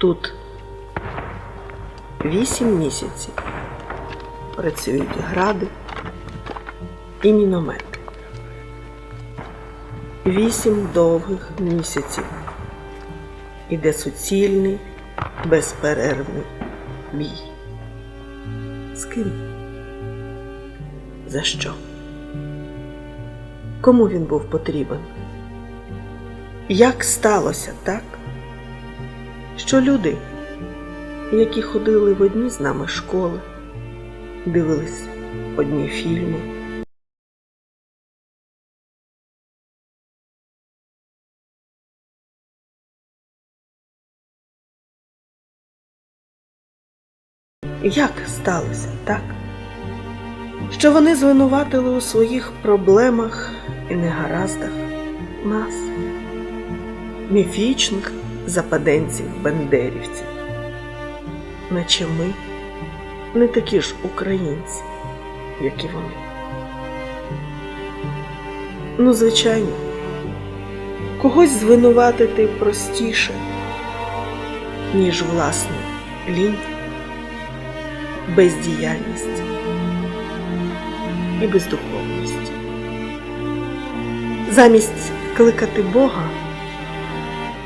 Тут вісім місяців працюють гради і міномети. Вісім довгих місяців іде суцільний, безперервний бій. З ким? За що? Кому він був потрібен? Як сталося так, що люди, які ходили в одні з нами школи, дивились одні фільми, як сталося так, що вони звинуватили у своїх проблемах і негараздах нас, міфічних западенців-бендерівців, наче ми не такі ж українці, як і вони. Ну, звичайно, когось звинуватити простіше, ніж власну лінь, бездіяльність і бездуховність. Замість кликати Бога,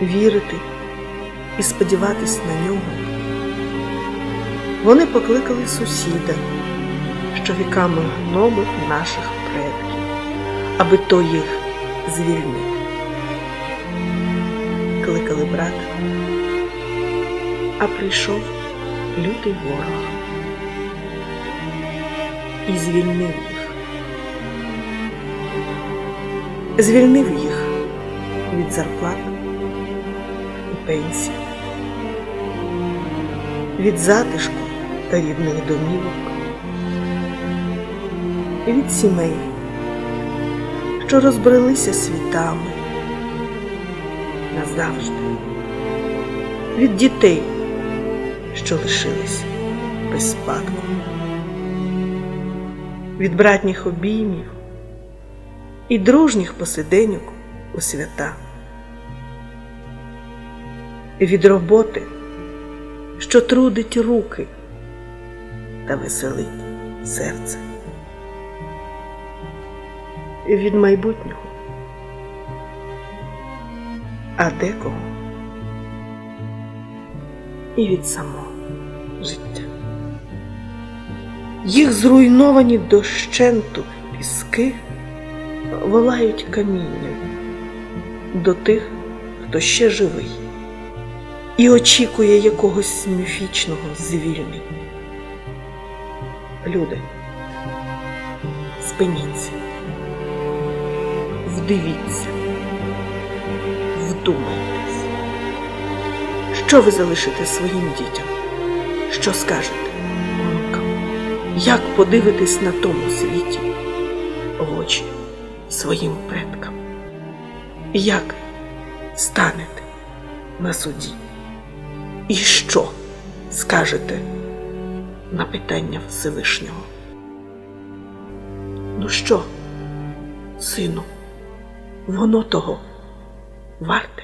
вірити і сподіватись на нього, вони покликали сусіда, що віками гнобив наших предків, аби той їх звільнив. Кликали брата, а прийшов лютий ворог і звільнив їх. Звільнив їх від зарплат і пенсій, від затишку та рідних домівок, від сімей, що розбрелися світами назавжди, від дітей, що лишились без спадку, від братніх обіймів і дружніх посиденьок у свята, від роботи, що трудить руки та веселить серце, від майбутнього, а декого? І від самого життя. Їх зруйновані дощенту піски волають камінням до тих, хто ще живий і очікує якогось міфічного звільнення. Люди, спиніться, вдивіться, вдумайтесь, що ви залишите своїм дітям, що скажете? Онукам, як подивитесь на тому світі? В очі своїм предкам, як станете на суді, і що скажете на питання Всевишнього. Ну що, сину, воно того варте?